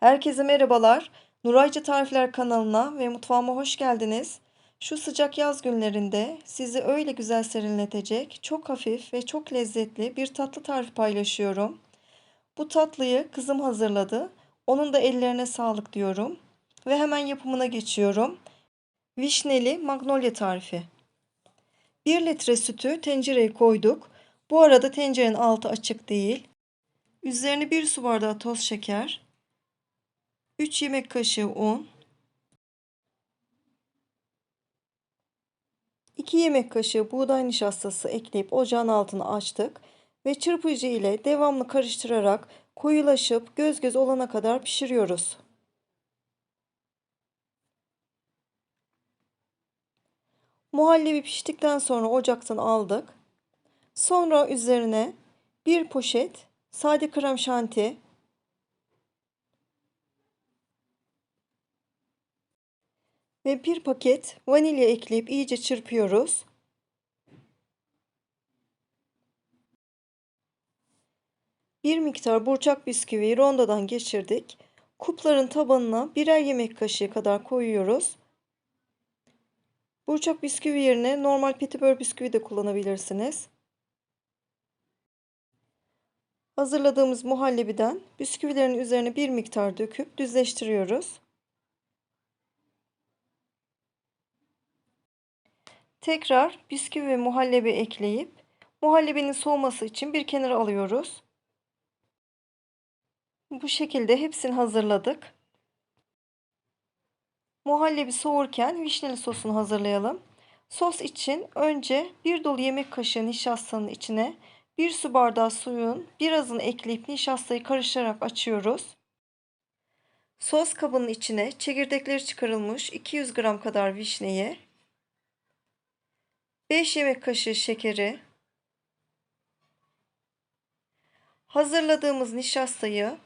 Herkese merhabalar. Nuraycı Tarifler kanalına ve mutfağıma hoş geldiniz. Şu sıcak yaz günlerinde sizi öyle güzel serinletecek, çok hafif ve çok lezzetli bir tatlı tarifi paylaşıyorum. Bu tatlıyı kızım hazırladı. Onun da ellerine sağlık diyorum. Ve hemen yapımına geçiyorum. Vişneli magnolia tarifi. 1 litre sütü tencereye koyduk. Bu arada tencerenin altı açık değil. Üzerine 1 su bardağı toz şeker, 3 yemek kaşığı un, 2 yemek kaşığı buğday nişastası ekleyip ocağın altını açtık ve çırpıcı ile devamlı karıştırarak koyulaşıp göz göz olana kadar pişiriyoruz. Muhallebi piştikten sonra ocaktan aldık. Sonra üzerine bir poşet sade krem şanti, ve bir paket vanilya ekleyip iyice çırpıyoruz. Bir miktar burçak bisküviyi rondodan geçirdik. Kupların tabanına birer yemek kaşığı kadar koyuyoruz. Burçak bisküvi yerine normal petibör bisküvi de kullanabilirsiniz. Hazırladığımız muhallebiden bisküvilerin üzerine bir miktar döküp düzleştiriyoruz. Tekrar bisküvi ve muhallebi ekleyip muhallebinin soğuması için bir kenara alıyoruz. Bu şekilde hepsini hazırladık. Muhallebi soğurken vişneli sosunu hazırlayalım. Sos için önce bir dolu yemek kaşığı nişastanın içine bir su bardağı suyun birazını ekleyip nişastayı karıştırarak açıyoruz. Sos kabının içine çekirdekleri çıkarılmış 200 gram kadar vişneyi 5 yemek kaşığı şekeri, hazırladığımız nişastayı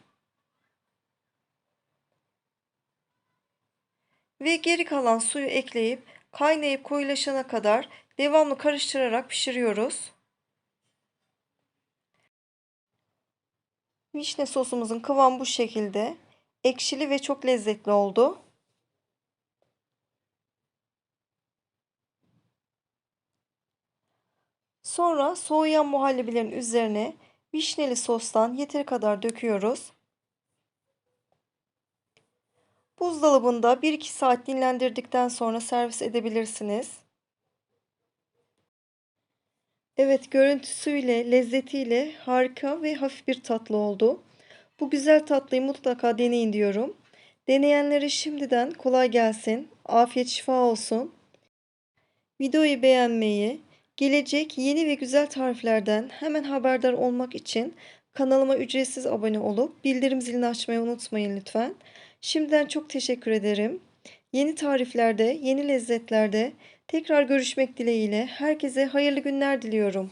ve geri kalan suyu ekleyip kaynayıp koyulaşana kadar devamlı karıştırarak pişiriyoruz. Vişne sosumuzun kıvamı bu şekilde. Ekşili ve çok lezzetli oldu. Sonra soğuyan muhallebilerin üzerine vişneli sostan yeteri kadar döküyoruz. Buzdolabında 1-2 saat dinlendirdikten sonra servis edebilirsiniz. Evet görüntüsüyle, lezzetiyle harika ve hafif bir tatlı oldu. Bu güzel tatlıyı mutlaka deneyin diyorum. Deneyenlere şimdiden kolay gelsin. Afiyet şifa olsun. Videoyu beğenmeyi, Gelecek yeni ve güzel tariflerden hemen haberdar olmak için kanalıma ücretsiz abone olup bildirim zilini açmayı unutmayın lütfen. Şimdiden çok teşekkür ederim. Yeni tariflerde, yeni lezzetlerde tekrar görüşmek dileğiyle herkese hayırlı günler diliyorum.